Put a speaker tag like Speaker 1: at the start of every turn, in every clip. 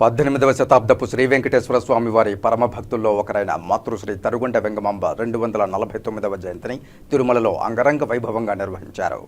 Speaker 1: పద్దెనిమిదవ శతాబ్దపు శ్రీ వెంకటేశ్వర స్వామి వారి పరమభక్తుల్లో ఒకరైన మాతృశ్రీ తరుగుండ వెంగమాంబ రెండు వందల నలభై తొమ్మిదవ జయంతిని తిరుమలలో అంగరంగ వైభవంగా నిర్వహించారు.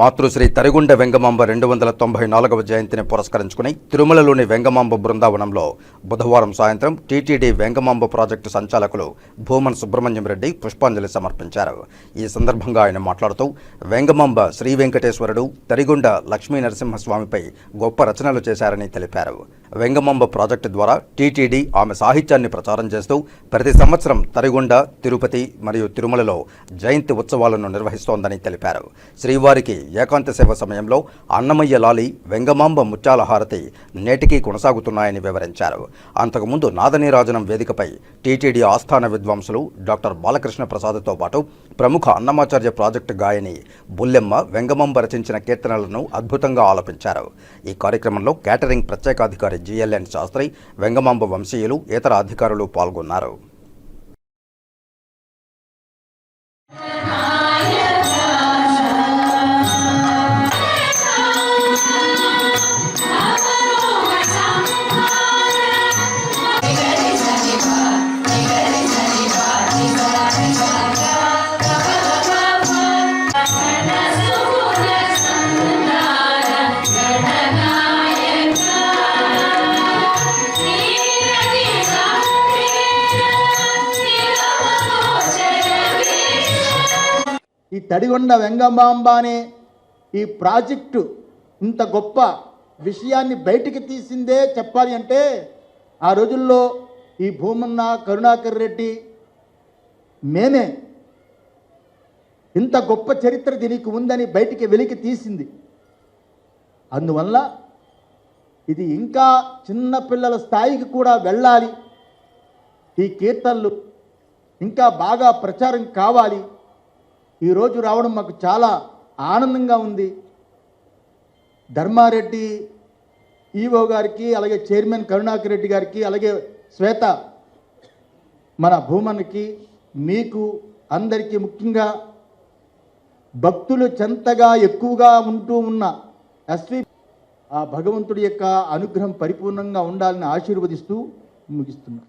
Speaker 1: మాతృశ్రీ తరుగుండ వెంగమాంబ రెండు వందల తొంభై నాలుగవ జయంతిని పురస్కరించుకుని తిరుమలలోని వెంగమాంబ బృందావనంలో బుధవారం సాయంత్రం టీటీడీ వెంగమాంబ ప్రాజెక్టు సంచాలకులు భూమన్ సుబ్రహ్మణ్యం రెడ్డి పుష్పాంజలి సమర్పించారు. ఈ సందర్భంగా ఆయన మాట్లాడుతూ వెంగమాంబ శ్రీ వెంకటేశ్వరుడు తరిగొండ లక్ష్మీ నరసింహస్వామిపై గొప్ప రచనలు చేశారని తెలిపారు. వెంగమాంబ ప్రాజెక్టు ద్వారా టీటీడీ ఆమె సాహిత్యాన్ని ప్రచారం చేస్తూ ప్రతి సంవత్సరం తరిగొండ తిరుపతి మరియు తిరుమలలో జయంతి ఉత్సవాలను నిర్వహిస్తోందని తెలిపారు. శ్రీవారికి ఏకాంత సేవ సమయంలో అన్నమయ్య లాలి వెంగమాంబ ముత్యాల హారతి నేటికీ కొనసాగుతున్నాయని వివరించారు. అంతకుముందు నాదనీరాజనం వేదికపై టీటీడీ ఆస్థాన విద్వాంసులు డాక్టర్ బాలకృష్ణ ప్రసాద్తో పాటు ప్రముఖ అన్నమాచార్య ప్రాజెక్టు గాయని బుల్లెమ్మ వెంగమాంబ రచించిన కీర్తనలను అద్భుతంగా ఆలపించారు. ఈ కార్యక్రమంలో కేటరింగ్ ప్రత్యేకాధికారి జిఎల్ఎన్ శాస్త్రి వెంగమాంబ వంశీయులు ఇతర అధికారులు పాల్గొన్నారు.
Speaker 2: ఈ తడిగొండ వెంగమాంబ అనే ఈ ప్రాజెక్టు ఇంత గొప్ప విషయాన్ని బయటికి తీసిందే చెప్పాలి అంటే ఆ రోజుల్లో ఈ భూమన్న కరుణాకర్ రెడ్డి మేమే ఇంత గొప్ప చరిత్ర దీనికి ఉందని బయటికి వెలికి తీసింది. అందువల్ల ఇది ఇంకా చిన్నపిల్లల స్థాయికి కూడా వెళ్ళాలి. ఈ కీర్తనలు ఇంకా బాగా ప్రచారం కావాలి. ఈరోజు రావడం మాకు చాలా ఆనందంగా ఉంది. ధర్మారెడ్డి ఈఓ గారికి అలాగే చైర్మన్ కరుణాకర్ రెడ్డి గారికి అలాగే శ్వేత మన భూమన్కి మీకు అందరికీ ముఖ్యంగా భక్తులు చెంతగా ఎక్కువగా ఉంటూ ఉన్న ఎస్వి ఆ భగవంతుడి యొక్క అనుగ్రహం పరిపూర్ణంగా ఉండాలని ఆశీర్వదిస్తూ ముగిస్తున్నాను